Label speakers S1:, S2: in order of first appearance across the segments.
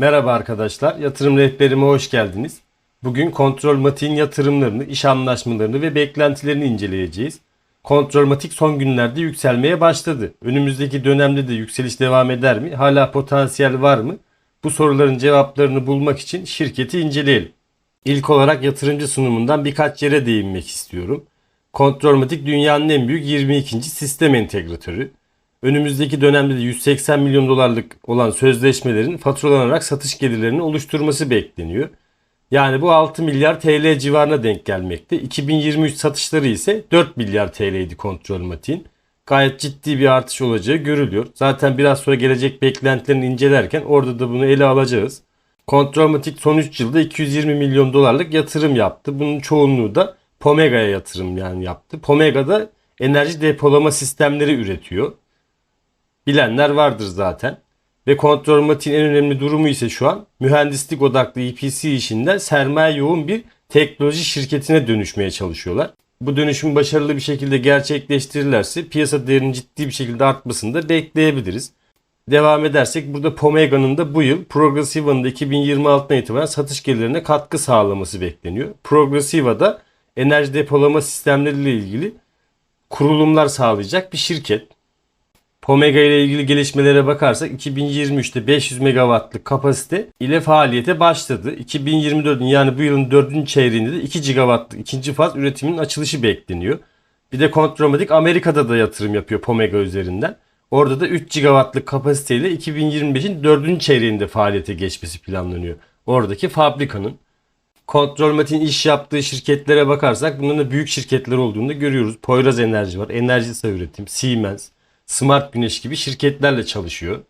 S1: Merhaba arkadaşlar, yatırım rehberime hoş geldiniz. Bugün Kontrolmatik'in yatırımlarını, iş anlaşmalarını ve beklentilerini inceleyeceğiz. Kontrolmatik son günlerde yükselmeye başladı. Önümüzdeki dönemde de yükseliş devam eder mi? Hala potansiyel var mı? Bu soruların cevaplarını bulmak için şirketi inceleyelim. İlk olarak yatırımcı sunumundan birkaç yere değinmek istiyorum. Kontrolmatik dünyanın en büyük 22. sistem entegratörü. Önümüzdeki dönemde de 180 milyon dolarlık olan sözleşmelerin faturalanarak satış gelirlerini oluşturması bekleniyor. Yani bu 6 milyar TL civarına denk gelmekte. 2023 satışları ise 4 milyar TL'ydi kontrolmatiğin. Gayet ciddi bir artış olacağı görülüyor. Zaten biraz sonra gelecek beklentilerini incelerken orada da bunu ele alacağız. Kontrolmatik son 3 yılda 220 milyon dolarlık yatırım yaptı. Bunun çoğunluğu da Pomega'ya yatırım yani yaptı. Pomega da enerji depolama sistemleri üretiyor. Bilenler vardır zaten. Ve kontrolmatiğin en önemli durumu ise şu an mühendislik odaklı EPC işinde sermaye yoğun bir teknoloji şirketine dönüşmeye çalışıyorlar. Bu dönüşüm başarılı bir şekilde gerçekleştirirlerse piyasa değerinin ciddi bir şekilde artmasını da bekleyebiliriz. Devam edersek burada Pomega'nın da bu yıl Progressiva'nın da 2026'dan itibaren satış gelirlerine katkı sağlaması bekleniyor. Progressiva da enerji depolama sistemleriyle ilgili kurulumlar sağlayacak bir şirket. Pomega ile ilgili gelişmelere bakarsak 2023'te 500 megawattlık kapasite ile faaliyete başladı. 2024'ün yani bu yılın 4. çeyreğinde de 2 gigawattlık ikinci faz üretiminin açılışı bekleniyor. Bir de Kontrolmatik Amerika'da da yatırım yapıyor Pomega üzerinden. Orada da 3 gigawattlık kapasiteyle 2025'in 4. çeyreğinde faaliyete geçmesi planlanıyor. Oradaki fabrikanın. Kontrolmatik'in iş yaptığı şirketlere bakarsak bunların da büyük şirketler olduğunu da görüyoruz. Poyraz Enerji var, Enerjisa Üretim, Siemens, Smart Güneş gibi şirketlerle çalışıyor.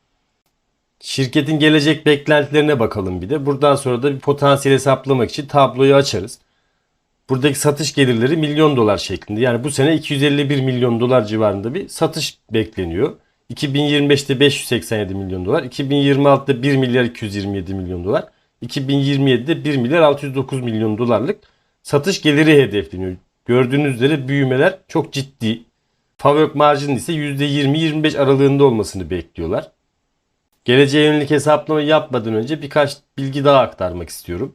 S1: Şirketin gelecek beklentilerine bakalım bir de. Buradan sonra da bir potansiyel hesaplamak için tabloyu açarız. Buradaki satış gelirleri milyon dolar şeklinde. Yani bu sene 251 milyon dolar civarında bir satış bekleniyor. 2025'te 587 milyon dolar, 2026'da 1 milyar 227 milyon dolar, 2027'de 1 milyar 609 milyon dolarlık satış geliri hedefleniyor. Gördüğünüz üzere büyümeler çok ciddi. Favök marjının ise %20-25 aralığında olmasını bekliyorlar. Geleceğe yönelik hesaplama yapmadan önce birkaç bilgi daha aktarmak istiyorum.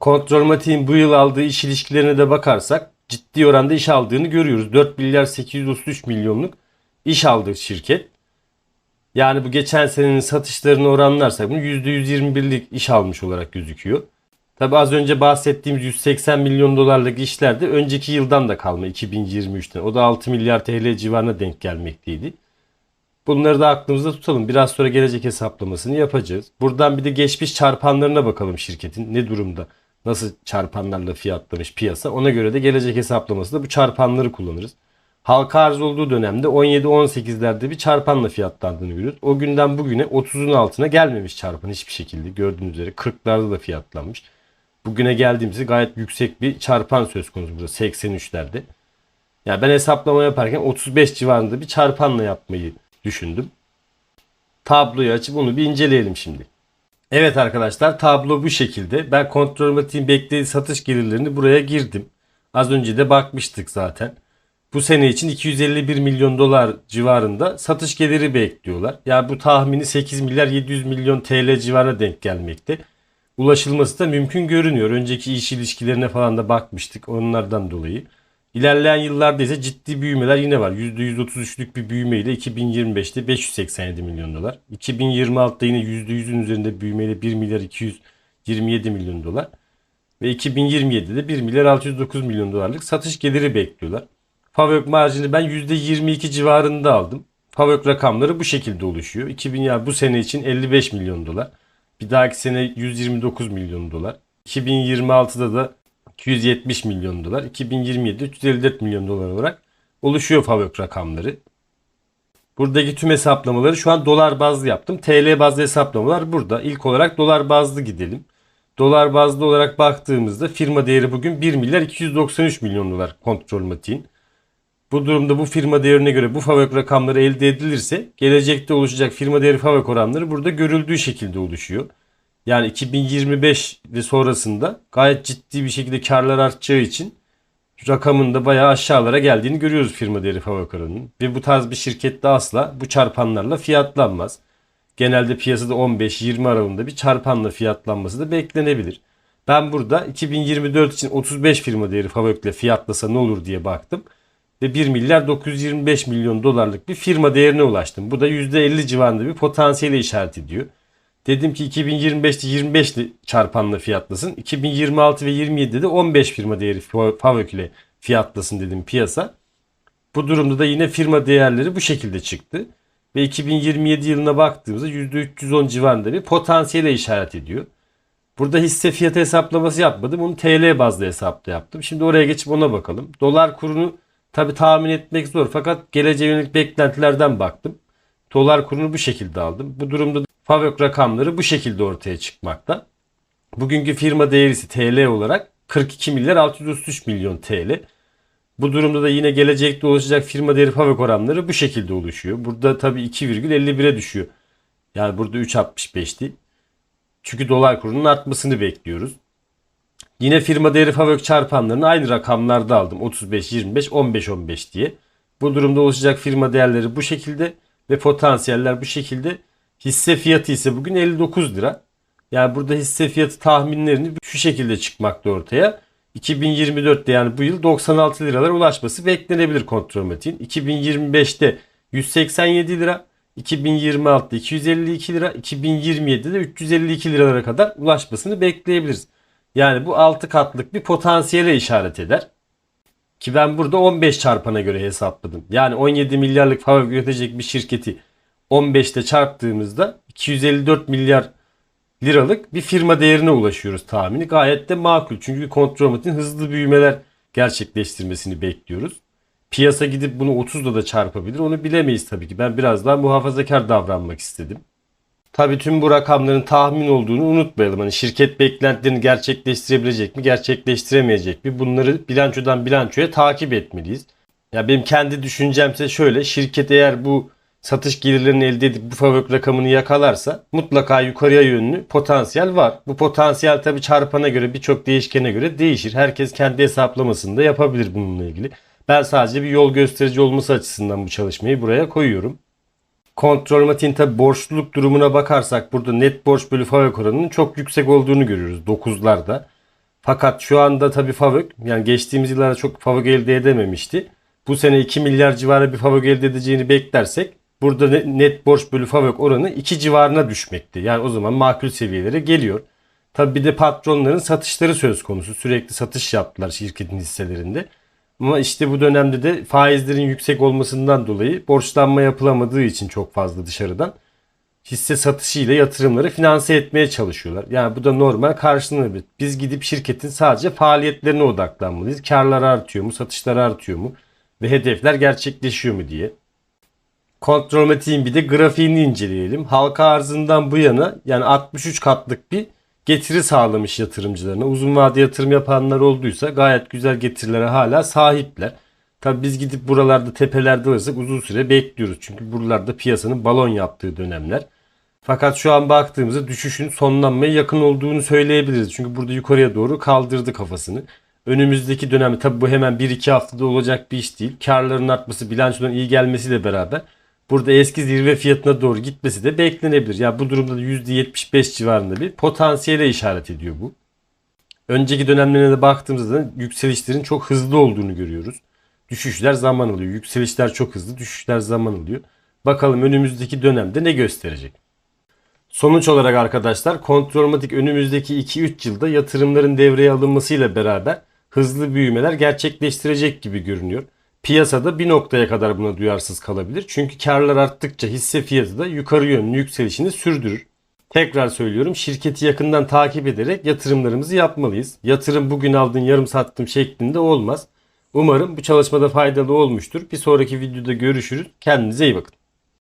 S1: Kontrolmatiğin bu yıl aldığı iş ilişkilerine de bakarsak ciddi oranda iş aldığını görüyoruz. 4 milyar 833 milyonluk iş aldı şirket. Yani bu geçen senenin satışlarını oranlarsak bunu %121'lik iş almış olarak gözüküyor. Tabi az önce bahsettiğimiz 180 milyon dolarlık işler de önceki yıldan da kalma 2023'ten. O da 6 milyar TL civarına denk gelmekteydi. Bunları da aklımızda tutalım. Biraz sonra gelecek hesaplamasını yapacağız. Buradan bir de geçmiş çarpanlarına bakalım şirketin. Ne durumda? Nasıl çarpanlarla fiyatlamış piyasa? Ona göre de gelecek hesaplamasında bu çarpanları kullanırız. Halka arz olduğu dönemde 17-18'lerde bir çarpanla fiyatlandığını görüyoruz. O günden bugüne 30'un altına gelmemiş çarpan hiçbir şekilde. Gördüğünüz üzere 40'larda da fiyatlanmış. Bugüne geldiğimizde gayet yüksek bir çarpan söz konusu burada 83'lerde. Yani ben hesaplama yaparken 35 civarında bir çarpanla yapmayı düşündüm. Tabloyu açıp onu bir inceleyelim şimdi. Evet arkadaşlar tablo bu şekilde. Ben kontrolmatiğin beklediği satış gelirlerini buraya girdim. Az önce de bakmıştık zaten. Bu sene için 251 milyon dolar civarında satış geliri bekliyorlar. Yani bu tahmini 8 milyar 700 milyon TL civarına denk gelmekte. Ulaşılması da mümkün görünüyor. Önceki iş ilişkilerine falan da bakmıştık onlardan dolayı. İlerleyen yıllarda ise ciddi büyümeler yine var. %133'lük bir büyümeyle 2025'te 587 milyon dolar. 2026'da yine %100'ün üzerinde büyümeyle 1 milyar 227 milyon dolar. Ve 2027'de de 1 milyar 609 milyon dolarlık satış geliri bekliyorlar. Favök marjını ben %22 civarında aldım. Favök rakamları bu şekilde oluşuyor. 2000 ya bu sene için 55 milyon dolar. Bir dahaki sene 129 milyon dolar. 2026'da da 270 milyon dolar. 2027'de 354 milyon dolar olarak oluşuyor Favök rakamları. Buradaki tüm hesaplamaları şu an dolar bazlı yaptım. TL bazlı hesaplamalar burada. İlk olarak dolar bazlı gidelim. Dolar bazlı olarak baktığımızda firma değeri bugün 1 milyar 293 milyon dolar kontrol matiğin. Bu durumda bu firma değerine göre bu FAVÖK rakamları elde edilirse gelecekte oluşacak firma değeri FAVÖK oranları burada görüldüğü şekilde oluşuyor. Yani 2025 ve sonrasında gayet ciddi bir şekilde karlar artacağı için rakamın da bayağı aşağılara geldiğini görüyoruz firma değeri FAVÖK oranının. Ve bu tarz bir şirkette asla bu çarpanlarla fiyatlanmaz. Genelde piyasada 15-20 aralığında bir çarpanla fiyatlanması da beklenebilir. Ben burada 2024 için 35 firma değeri Favök'le fiyatlasa ne olur diye baktım. Ve 1 milyar 925 milyon dolarlık bir firma değerine ulaştım. Bu da %50 civarında bir potansiyeli işaret ediyor. Dedim ki 2025'te 25 ile çarpanla fiyatlasın. 2026 ve 27'de de 15 firma değeri Favök ile fiyatlasın dedim piyasa. Bu durumda da yine firma değerleri bu şekilde çıktı. Ve 2027 yılına baktığımızda %310 civarında bir potansiyele işaret ediyor. Burada hisse fiyatı hesaplaması yapmadım. Onu TL bazlı hesapta yaptım. Şimdi oraya geçip ona bakalım. Dolar kurunu tabi tahmin etmek zor. Fakat geleceğe yönelik beklentilerden baktım. Dolar kurunu bu şekilde aldım. Bu durumda Favök rakamları bu şekilde ortaya çıkmakta. Bugünkü firma değerisi TL olarak 42 milyar 633 milyon TL. Bu durumda da yine gelecekte oluşacak firma değeri Favök oranları bu şekilde oluşuyor. Burada tabii 2,51'e düşüyor. Yani burada 3.65'ti. Çünkü dolar kurunun artmasını bekliyoruz. Yine firma değeri Favök çarpanlarını aynı rakamlarda aldım. 35, 25, 15, 15 diye. Bu durumda oluşacak firma değerleri bu şekilde ve potansiyeller bu şekilde. Hisse fiyatı ise bugün 59 lira. Yani burada hisse fiyatı tahminlerini şu şekilde çıkmakta ortaya. 2024'te yani bu yıl 96 liralara ulaşması beklenebilir kontrolmatiğin. 2025'te 187 lira, 2026'da 252 lira, 2027'de de 352 liralara kadar ulaşmasını bekleyebiliriz. Yani bu 6 katlık bir potansiyele işaret eder. Ki ben burada 15 çarpana göre hesapladım. Yani 17 milyarlık fabrik üretecek bir şirketi 15'te çarptığımızda 254 milyar liralık bir firma değerine ulaşıyoruz tahmini. Gayet de makul. Çünkü kontrolmatin hızlı büyümeler gerçekleştirmesini bekliyoruz. Piyasa gidip bunu 30'da da çarpabilir. Onu bilemeyiz tabii ki. Ben biraz daha muhafazakar davranmak istedim. Tabii tüm bu rakamların tahmin olduğunu unutmayalım. Hani şirket beklentilerini gerçekleştirebilecek mi, gerçekleştiremeyecek mi? Bunları bilançodan bilançoya takip etmeliyiz. Ya benim kendi düşüncemse şöyle. Şirket eğer bu satış gelirlerini elde edip bu fabrik rakamını yakalarsa mutlaka yukarıya yönlü potansiyel var. Bu potansiyel tabii çarpana göre birçok değişkene göre değişir. Herkes kendi hesaplamasını da yapabilir bununla ilgili. Ben sadece bir yol gösterici olması açısından bu çalışmayı buraya koyuyorum. Kontrol tabi borçluluk durumuna bakarsak burada net borç bölü FAVÖK oranının çok yüksek olduğunu görüyoruz 9'larda. Fakat şu anda tabi FAVÖK yani geçtiğimiz yıllarda çok FAVÖK elde edememişti. Bu sene 2 milyar civarı bir FAVÖK elde edeceğini beklersek burada net borç bölü FAVÖK oranı 2 civarına düşmekti. Yani o zaman makul seviyelere geliyor. Tabi bir de patronların satışları söz konusu. Sürekli satış yaptılar şirketin hisselerinde. Ama işte bu dönemde de faizlerin yüksek olmasından dolayı borçlanma yapılamadığı için çok fazla dışarıdan hisse satışıyla yatırımları finanse etmeye çalışıyorlar. Yani bu da normal karşılığında biz gidip şirketin sadece faaliyetlerine odaklanmalıyız. Karlar artıyor mu, satışlar artıyor mu ve hedefler gerçekleşiyor mu diye. Kontrol metiğin bir de grafiğini inceleyelim. Halka arzından bu yana yani 63 katlık bir getiri sağlamış yatırımcılarına. Uzun vade yatırım yapanlar olduysa gayet güzel getirilere hala sahipler. Tabi biz gidip buralarda tepelerde olursak uzun süre bekliyoruz. Çünkü buralarda piyasanın balon yaptığı dönemler. Fakat şu an baktığımızda düşüşün sonlanmaya yakın olduğunu söyleyebiliriz. Çünkü burada yukarıya doğru kaldırdı kafasını. Önümüzdeki dönemde tabi bu hemen 1-2 haftada olacak bir iş değil. Karların artması, bilançodan iyi gelmesiyle beraber burada eski zirve fiyatına doğru gitmesi de beklenebilir. Ya bu durumda da %75 civarında bir potansiyele işaret ediyor bu. Önceki dönemlerine de baktığımızda da yükselişlerin çok hızlı olduğunu görüyoruz. Düşüşler zaman alıyor. Yükselişler çok hızlı, düşüşler zaman alıyor. Bakalım önümüzdeki dönemde ne gösterecek? Sonuç olarak arkadaşlar kontrolmatik önümüzdeki 2-3 yılda yatırımların devreye alınmasıyla beraber hızlı büyümeler gerçekleştirecek gibi görünüyor. Piyasada bir noktaya kadar buna duyarsız kalabilir. Çünkü karlar arttıkça hisse fiyatı da yukarı yönlü yükselişini sürdürür. Tekrar söylüyorum şirketi yakından takip ederek yatırımlarımızı yapmalıyız. Yatırım bugün aldın yarım sattım şeklinde olmaz. Umarım bu çalışmada faydalı olmuştur. Bir sonraki videoda görüşürüz. Kendinize iyi bakın.